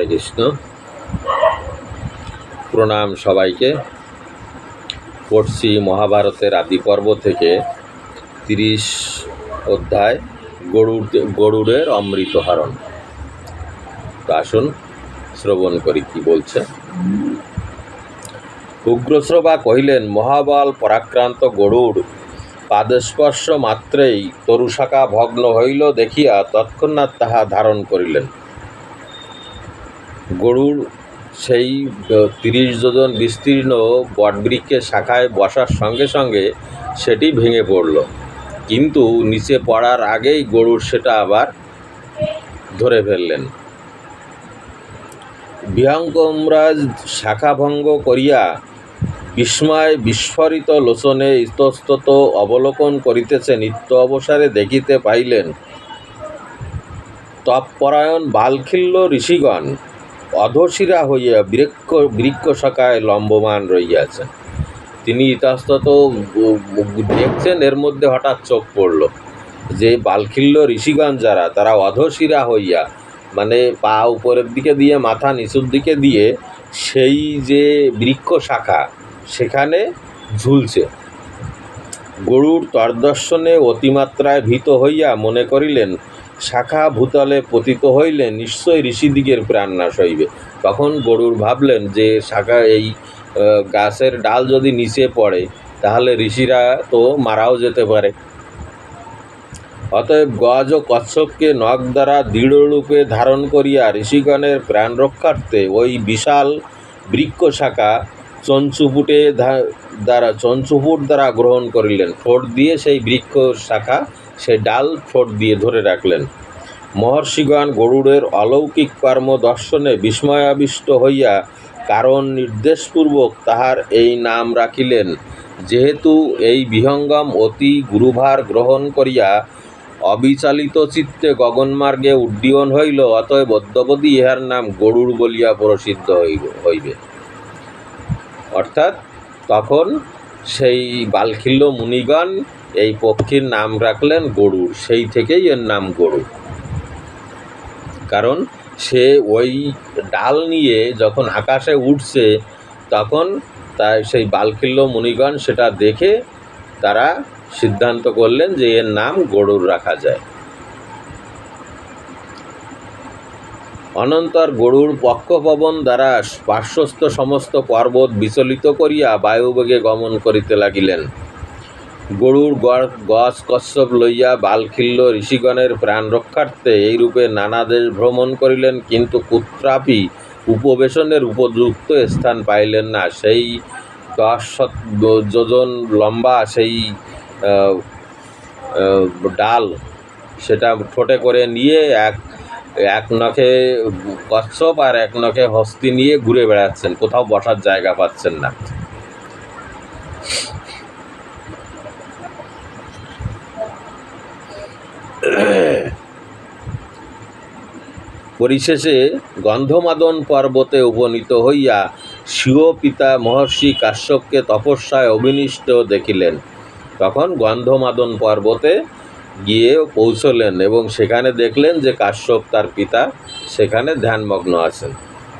হরে কৃষ্ণ। প্রণাম সবাইকে। পড়ছি মহাভারতের আদি পর্ব থেকে তিরিশ অধ্যায় গরুর গরুড়ের অমৃতহরণ তো আসুন শ্রবণ করি কি বলছে। উগ্রশ্রবা কহিলেন, মহাবল পরাক্রান্ত গরুর পাদস্পর্শ মাত্রেই তরুশাখা ভগ্ন হইল দেখিয়া তৎক্ষণাৎ তাহা ধারণ করিলেন। গরুর সেই তিরিশ যোজন বিস্তীর্ণ বটবৃক্ষের শাখায় বসার সঙ্গে সঙ্গে সেটি ভেঙে পড়ল। কিন্তু নিচে পড়ার আগেই গরুর সেটা আবার ধরে ফেললেন। বিহঙ্গমরাজ শাখাভঙ্গ করিয়া বিস্ময় বিস্ফোরিত লোচনে ইতস্তত অবলোকন করিতেছে নিত্য অবসরে দেখিতে পাইলেন তৎপরায়ণ বালখিল্য ঋষিগণ। অধশিরা হইয়া বৃক্ষ বৃক্ষ শাখায় লম্বমান রইয়াছেন। তিনি ইতস্তত দেখছেন, এর মধ্যে হঠাৎ চোখ পড়ল যে বালখিল্য ঋষিগণ যারা, তারা অধশিরা হইয়া মানে পা উপরের দিকে দিয়ে, মাথা নিচুর দিকে দিয়ে, সেই যে বৃক্ষ শাখা সেখানে ঝুলছে। গরুর তর্দর্শনে অতিমাত্রায় ভীত হইয়া মনে করিলেন শাখা ভূতলে পতিত হইলে নিশ্চয় ঋষিদিগের প্রাণনাশ হইবে। তখন গরুর ভাবলেন যে শাখা এই গাছের ডাল যদি নিচে পড়ে, তাহলে ঋষিরা তো মারাও যেতে পারে। অতএব গজ ও কচ্ছপকে নখ দ্বারা দৃঢ়রূপে ধারণ করিয়া ঋষিগণের প্রাণ রক্ষার্থে ওই বিশাল বৃক্ষ শাখা চঞ্চুপুটে দ্বারা, চঞ্চুপুট দ্বারা গ্রহণ করিলেন। ঠোঁট দিয়ে সেই বৃক্ষ শাখা সেই ডাল ঠোঁট দিয়ে ধরে রাখলেন। মহর্ষিগণ গরুড়ের অলৌকিক কর্ম দর্শনে বিস্ময়াবিষ্ট হইয়া কারণ নির্দেশপূর্বক তাহার এই নাম রাখিলেন। যেহেতু এই বিহঙ্গম অতি গুরুভার গ্রহণ করিয়া অবিচালিত চিত্তে গগনমার্গে উড্ডীয়ন হইল, অতএব অদ্যবধি ইহার নাম গরুড় বলিয়া প্রসিদ্ধ হইবে। অর্থাৎ তখন সেই বালখিল্য মুনিগণ এই পক্ষীর নাম রাখলেন গরুড় সেই থেকেই এর নাম গরুড় কারণ সে ওই ডাল নিয়ে যখন আকাশে উঠছে, তখন তার সেই বালখিল্য মুনিগণ সেটা দেখে তারা সিদ্ধান্ত করলেন যে এর নাম গরুর রাখা যায়। অনন্তর গরুর পক্ষপবন দ্বারা পার্শ্বস্থ সমস্ত পর্বত বিচলিত করিয়া বায়ুবেগে গমন করিতে লাগিলেন। গরুর গছ কশ্যপ লইয়া বালখিল্য ঋষিগণের প্রাণ রক্ষার্থে এইরূপে নানা দেশ ভ্রমণ করিলেন, কিন্তু কুত্রাপি উপবেশনের উপযুক্ত স্থান পাইলেন না। সেই দশ যোজন লম্বা সেই ডাল সেটা ঠোঁটে করে নিয়ে এক এক নখে কচ্ছপ আর এক নখে হস্তি নিয়ে ঘুরে বেড়াচ্ছেন। কোথাও বসার জায়গা পাচ্ছেন না। পরিশেষে গন্ধমাদন পর্বতে উপনীত হইয়া স্বীয় পিতা মহর্ষি কাশ্যপকে তপস্যায় অবিনিষ্ট দেখিলেন। তখন গন্ধমাদন পর্বতে গিয়ে পৌঁছলেন এবং সেখানে দেখলেন যে কাশ্যপ তার পিতা, সেখানে ধ্যানমগ্ন আছেন।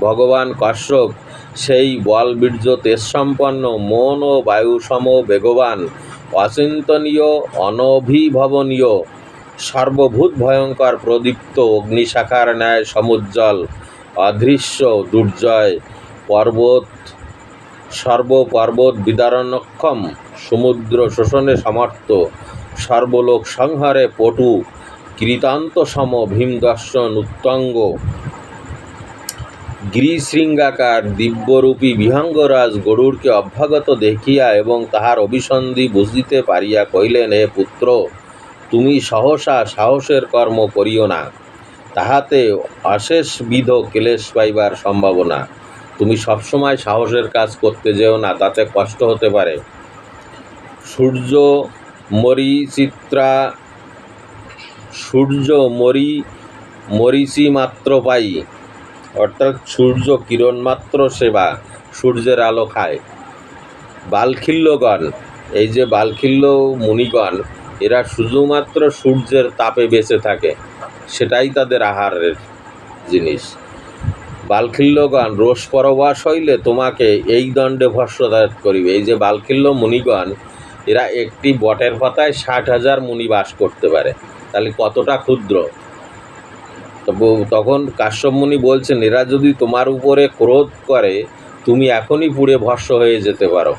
ভগবান কাশ্যপ সেই বল বলবীর্য, তেজসম্পন্ন, মন ও বায়ুসম, বেগবান, অচিন্তনীয়, অনভিভবনীয় সর্বভূত ভয়ঙ্কর প্রদীপ্ত অগ্নিশাখার ন্যায় সমুজ্জ্বল, অদৃশ্য দুর্জয় পর্বত, সর্বপর্বত বিদারণক্ষম সমুদ্র শোষণে সমর্থ, সর্বলোক সংহারে পটু কৃতান্ত সম ভীম দর্শন উত্তঙ্গ, গিরিশৃঙ্গাকার দিব্যরূপী বিহঙ্গরাজ গরুড়কে অভ্যাগত দেখিয়া এবং তাহার অভিসন্ধি বুঝিতে পারিয়া কহিলেন, হে পুত্র তুমি সহসা সাহসের কর্ম করিও না। তাহাতে অশেষ বিধ ক্লেশ পাইবার সম্ভাবনা। তুমি সবসময় সাহসের কাজ করতে যেও না, তাতে কষ্ট হতে পারে। সূর্য মরিচিত্রা, সূর্য মরি, মরিচি মাত্র পাই। অর্থাৎ সূর্য কিরণ মাত্র সেবা সূর্যের আলো খায়। বালখিল্যগণ, এই যে বালখিল্য মুনিগণ এরা শুধুমাত্র সূর্যের তাপে বেঁচে থাকে, সেটাই তাদের আহারের জিনিস। বালখিল্যগণ, রোষ পরবাস হইলে তোমাকে এই দণ্ডে ভস্মদায়ত করিবে। এই যে বালখিল্য মুনিগণ, এরা একটি বটের পাতায় ষাট হাজার মুনি বাস করতে পারে। তাহলে কতটা ক্ষুদ্র? তখন কাশ্যপ মুনি বলছেন, এরা যদি তোমার উপরে ক্রোধ করে, তুমি এখনই পুড়ে ভস্ম হয়ে যেতে পারো।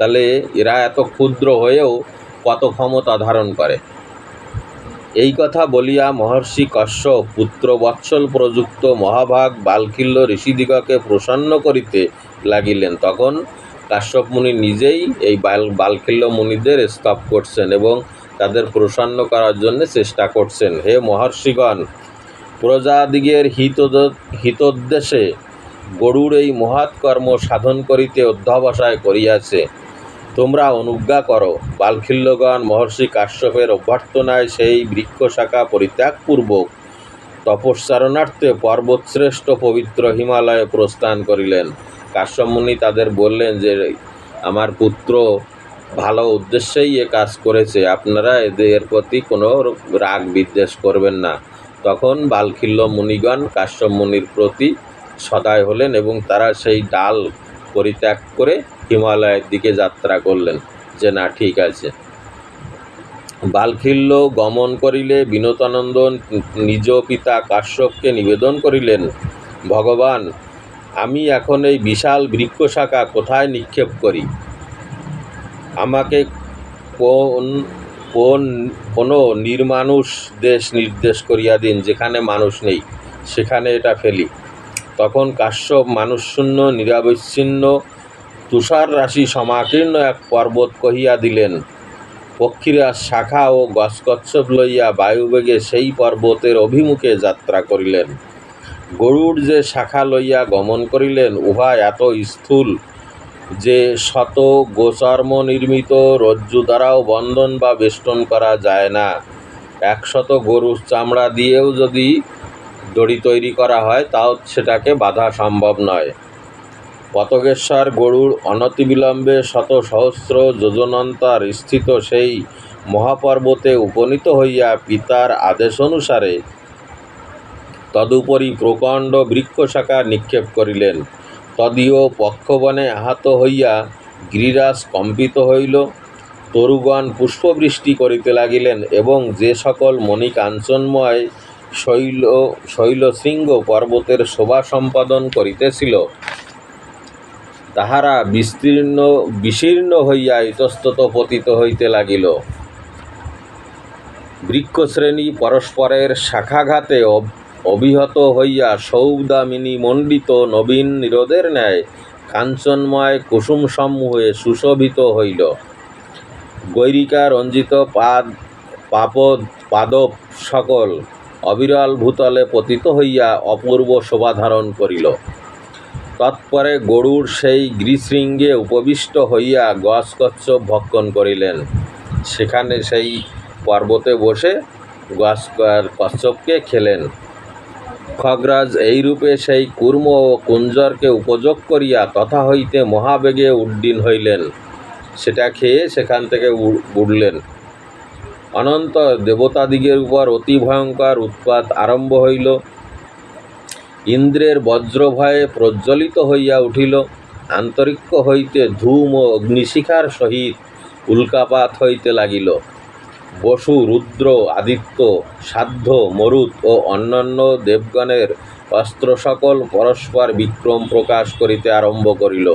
তাহলে এরা এত ক্ষুদ্র হয়েও কত ক্ষমতা ধারণ করে। এই কথা বলিয়া মহর্ষি কশ্যপ পুত্র বৎসল প্রযুক্ত মহাভাগ বালখিল্য ঋষিদিগকে প্রসন্ন করিতে লাগিলেন। তখন কাশ্যপ মুনি নিজেই এই বাল বালখিল্য মুনিদের স্তব করছেন এবং তাদের প্রসন্ন করার জন্য চেষ্টা করছেন। হে মহর্ষিগণ, প্রজাদিগের হিত, হিতোদ্দেশে গরুর এই মহৎ কর্ম সাধন করিতে অধ্যাবসায় করিয়াছে। তোমরা অনুজ্ঞা করো, বালখিল্যগণ মহর্ষি কাশ্যপের অভ্যর্থনায় সেই বৃক্ষ শাখা পরিত্যাগপূর্বক তপস্যারণার্থে পর্বতশ্রেষ্ঠ পবিত্র হিমালয়ে প্রস্থান করিলেন। কাশ্যপ মুনি তাদের বললেন যে, আমার পুত্র ভালো উদ্দেশ্যেই এ কাজ করেছে, আপনারা এদের প্রতি কোনো রাগ বিদ্বেষ করবেন না। তখন বালখিল্য মুনিগণ কাশ্যপ প্রতি সদায় হলেন এবং তারা সেই ডাল পরিত্যাগ করে হিমালয়ের দিকে যাত্রা করলেন যে না, ঠিক আছে। বালখিল্য গমন করিলে বিনোতানন্দ নিজ পিতা কাশ্যপকে নিবেদন করিলেন, ভগবান, আমি এখন এই বিশাল বৃক্ষ শাখা কোথায় নিক্ষেপ করি? আমাকে কোন কোন, কোনো নির্মানুষ দেশ নির্দেশ করিয়া দিন, যেখানে মানুষ নেই, সেখানে এটা ফেলি। তখন কাশ্যপ মানুষশূন্য, নিরাবিচ্ছিন্ন, তুষার রাশি সমাকীর্ণ এক পর্বত কহিয়া দিলেন পক্ষীরা শাখা ও গছকচ্ছপ লইয়া বায়ুবেগে সেই পর্বতের অভিমুখে যাত্রা করিলেন। গরুর যে শাখা লইয়া গমন করিলেন উভয় এত স্থূল যে শত গোচর্ম নির্মিত রজ্জু দ্বারাও বন্ধন বা বেষ্টন করা যায় না। একশত গরুর চামড়া দিয়েও যদি দড়ি তৈরি করা হয়, তাও সেটাকে বাধা সম্ভব নয়। পতগেশ্বর গরুর অনতিবিলম্বে শত সহস্র যোজনান্তর স্থিত সেই মহাপর্বতে উপনীত হইয়া পিতার আদেশ অনুসারে তদুপরি প্রকাণ্ড বৃক্ষশাখা নিক্ষেপ করিলেন। তদীয় পক্ষবনে আহত হইয়া গিরিরাজ কম্পিত হইল। তরুগণ পুষ্পবৃষ্টি করিতে লাগিলেন এবং যে সকল মণিকাঞ্চনময় শৈল, শৈলশৃঙ্গ পর্বতের শোভা সম্পাদন করিতেছিল। তাহারা বিস্তীর্ণ, বিশীর্ণ হইয়া ইতস্তত পতিত হইতে লাগিল। বৃক্ষশ্রেণী পরস্পরের শাখাঘাতে অব- অবিহত হইয়া সৌদামিনী মণ্ডিত নবীন নিরোদের ন্যায় কাঞ্চনময় কুসুম সমূহে সুশোভিত হইল। গৈরিকা রঞ্জিত পাদ, পাপদ, পাদপ সকল অবিরল ভূতলে পতিত হইয়া অপূর্ব শোভা ধারণ করিল। তৎপরে গরুর সেই গৃশৃঙ্গে উপবিষ্ট হইয়া গছকচ্ছপ ভক্ষণ করিলেন। সেখানে সেই পর্বতে বসে গছ কচ্ছপকে খেলেন। খগরাজ এইরূপে সেই কুর্ম ও কুঞ্জরকে উপযোগ করিয়া তথা হইতে মহাবেগে উড্ডীন হইলেন। সেটা খেয়ে সেখান থেকে উড়লেন। অনন্তর দেবতাদিগের উপর অতি ভয়ঙ্কর উৎপাত আরম্ভ হইল। ইন্দ্রের বজ্রভয়ে প্রজ্বলিত হইয়া উঠিল। আন্তরিক্য হইতে ধূম ও অগ্নিশিখার সহিত উল্কাপাত হইতে লাগিল। বসু, রুদ্র, আদিত্য, সাধ্য, মরুত ও অন্যান্য দেবগণের অস্ত্র সকল পরস্পর বিক্রম প্রকাশ করিতে আরম্ভ করিল।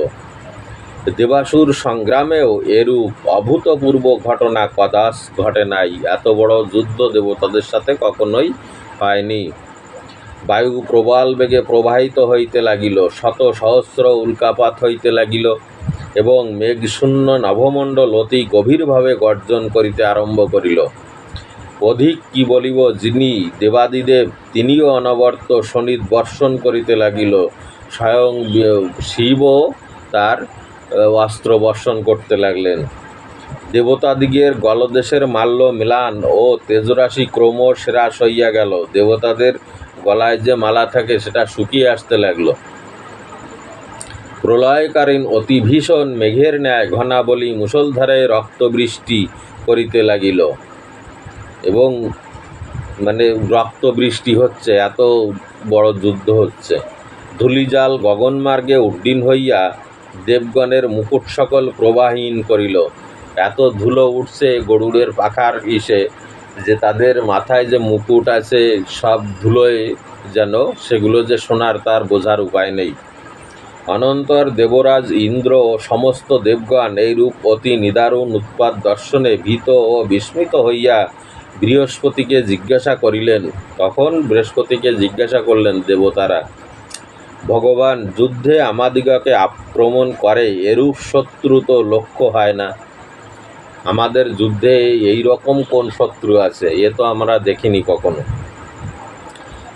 দেবাসুর সংগ্রামেও এরূপ অভূতপূর্ব ঘটনা কদাচ ঘটে নাই। এত বড় যুদ্ধ দেবতাদের সাথে কখনোই হয়নি। বায়ু প্রবল বেগে প্রবাহিত হইতে লাগিল, শত সহস্র উল্কাপাত হইতে লাগিল এবং মেঘশূন্য নভমণ্ডল অতি গভীরভাবে গর্জন করিতে আরম্ভ করিল। অধিক কি বলিব যিনি দেবাদিদেব, তিনিও অনবর্ত শনিত বর্ষণ করিতে লাগিল। স্বয়ং বি- শিবও তার অস্ত্র বর্ষণ করতে লাগলেন। দেবতাদিগের গলদেশের মাল্য মিলান ও তেজরাশি ক্রম হ্রাস হইয়া গেল। দেবতাদের গলায় যে মালা থাকে, সেটা শুকিয়ে আসতে লাগল। প্রলয়কালীন অতি ভীষণ মেঘের ন্যায় ঘনাবলী মুষলধারে রক্তবৃষ্টি করিতে লাগিল। এবং মানে রক্ত বৃষ্টি হচ্ছে, এত বড় যুদ্ধ হচ্ছে। ধূলিজাল গগনমার্গে উড্ডীন হইয়া দেবগণের মুকুট সকল প্রবাহীন করিল। এত ধুলো উঠছে গরুড়ের পাখার ইসে যে তাদের মাথায় যে মুকুট আছে, সব ধুলোয় যেন সেগুলো যে সোনার তার বোঝার উপায় নেই। অনন্তর দেবরাজ ইন্দ্র ও সমস্ত দেবগণ এইরূপ অতি নিদারুণ উৎপাত দর্শনে ভীত ও বিস্মিত হইয়া বৃহস্পতিকে জিজ্ঞাসা করিলেন। তখন বৃহস্পতিকে জিজ্ঞাসা করলেন দেবতারা ভগবান যুদ্ধে আমাদিগকে আক্রমণ করে, এরূপ শত্রু তো লক্ষ্য হয় না। আমাদের যুদ্ধে এই রকম কোন শত্রু আছে, এ তো আমরা দেখিনি কখনো।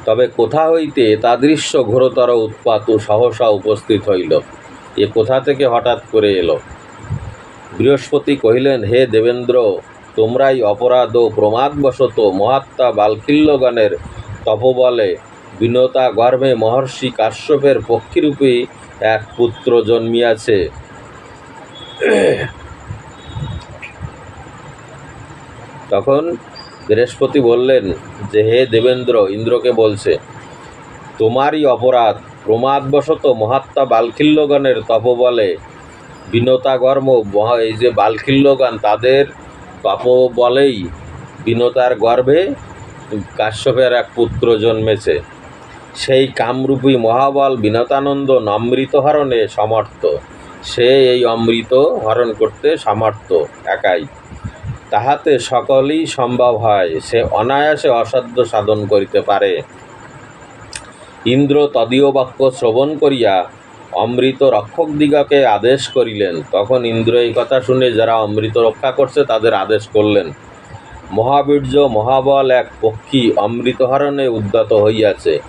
তবে কোথা হইতে তাদৃশ্য ঘোরতর উৎপাত ও সহসা উপস্থিত হইল, এ কোথা থেকে হঠাৎ করে এলো? বৃহস্পতি কহিলেন, হে দেবেন্দ্র, তোমরাই অপরাধ ও প্রমাদবশত মহাত্মা বালকিল্যগণের তপবলে বিনতা গর্ভে মহর্ষি কাশ্যপের পক্ষীরূপী এক পুত্র জন্মিয়াছে। তখন বৃহস্পতি বললেন, যে হে দেবেন্দ্র, ইন্দ্রকে বলছে, তোমারই অপরাধ প্রমাদবশত মহাত্মা বালখিল্যগণের তপবলে। বিনতাগর্ম মহা- এই যে বালখিল্যগণ, তাদের তপবলেই বিনতার গর্ভে কাশ্যপের এক পুত্র জন্মেছে। সেই কামরূপী মহাবল বিনতানন্দ অমৃত হরণে সমর্থ। সে এই অমৃত হরণ করতে সামর্থ্য একাই। তাহাতে সকলেই সম্ভব হয়, সে অনায়াসে অসাধ্য সাধন করিতে পারে। ইন্দ্র তদীয় বাক্য শ্রবণ করিয়া অমৃত রক্ষক দিগকে আদেশ করিলেন। তখন ইন্দ্র এই কথা শুনে যারা অমৃত রক্ষা করছে তাদের আদেশ করলেন। মহাবীর্য মহাবল এক পক্ষী অমৃতহরণে উদ্যত হইয়াছে।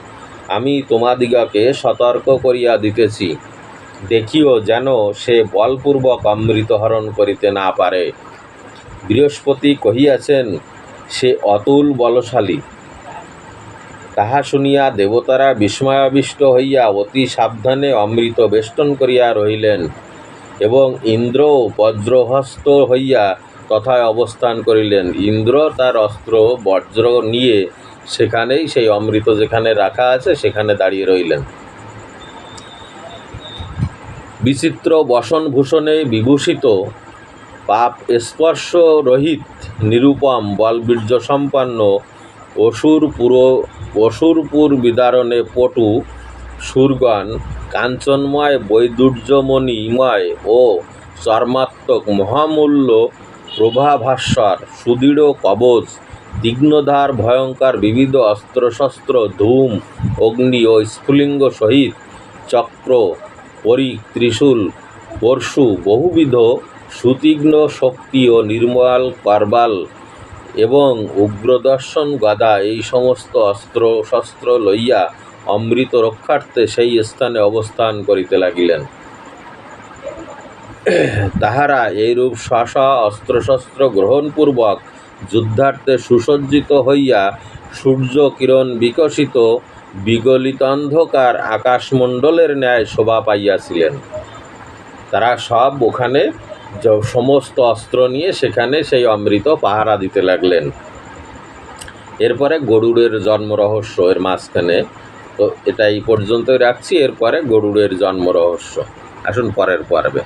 আমি তোমাদিগকে সতর্ক করিয়া দিতেছি। দেখিও যেন সে বলপূর্বক অমৃতহরণ করিতে না পারে। বৃহস্পতি কহিয়াছেন, সে অতুল বলশালী তাহা শুনিয়া দেবতারা বিস্ময়াবিষ্ট হইয়া অতি সাবধানে অমৃত বেষ্টন করিয়া রহিলেন এবং ইন্দ্র বজ্রহস্ত হইয়া তথায় অবস্থান করিলেন। ইন্দ্র তার অস্ত্র বজ্র নিয়ে সেখানেই সেই অমৃত যেখানে রাখা আছে, সেখানে দাঁড়িয়ে রইলেন। বিচিত্র বসনভূষণে বিভূষিত পাপ স্পর্শ রহিত নিরুপম বলবীর্য সম্পন্ন অসুর পুরো অসুরপুর বিদারণে পটু সুরগণ কাঞ্চনময় বৈদুর্যমণিময় ও চর্মাত্মক মহামূল্য প্রভাভাস্বর সুদৃঢ় কবচ তীক্ষ্ণধার ভয়ঙ্কর, বিবিধ অস্ত্রশস্ত্র ধূম, অগ্নি ও স্ফুলিঙ্গ সহিত চক্র পরিক ত্রিশূল, পরশু, বহুবিধ সুতীক্ষ্ণ শক্তি ও নির্মল কারবাল এবং উগ্রদর্শন গাদা এই সমস্ত অস্ত্র, শস্ত্র লইয়া অমৃত রক্ষার্থে সেই স্থানে অবস্থান করিতে লাগিলেন। তাহারা এইরূপ স্ব অস্ত্রশস্ত্র গ্রহণপূর্বক যুদ্ধার্থে সুসজ্জিত হইয়া সূর্য কিরণ বিকশিত, বিগলিত অন্ধকার আকাশমণ্ডলের ন্যায় শোভা পাইয়াছিলেন। তারা সব ওখানে সমস্ত অস্ত্র নিয়ে সেখানে সেই অমৃত পাহারা দিতে লাগলেন। এরপরে গরুড়ের জন্ম রহস্য এর মাঝখানে। তো এটা এই পর্যন্তই রাখছি, এরপরে গরুড়ের জন্ম রহস্য। আসুন পরের পর্বে।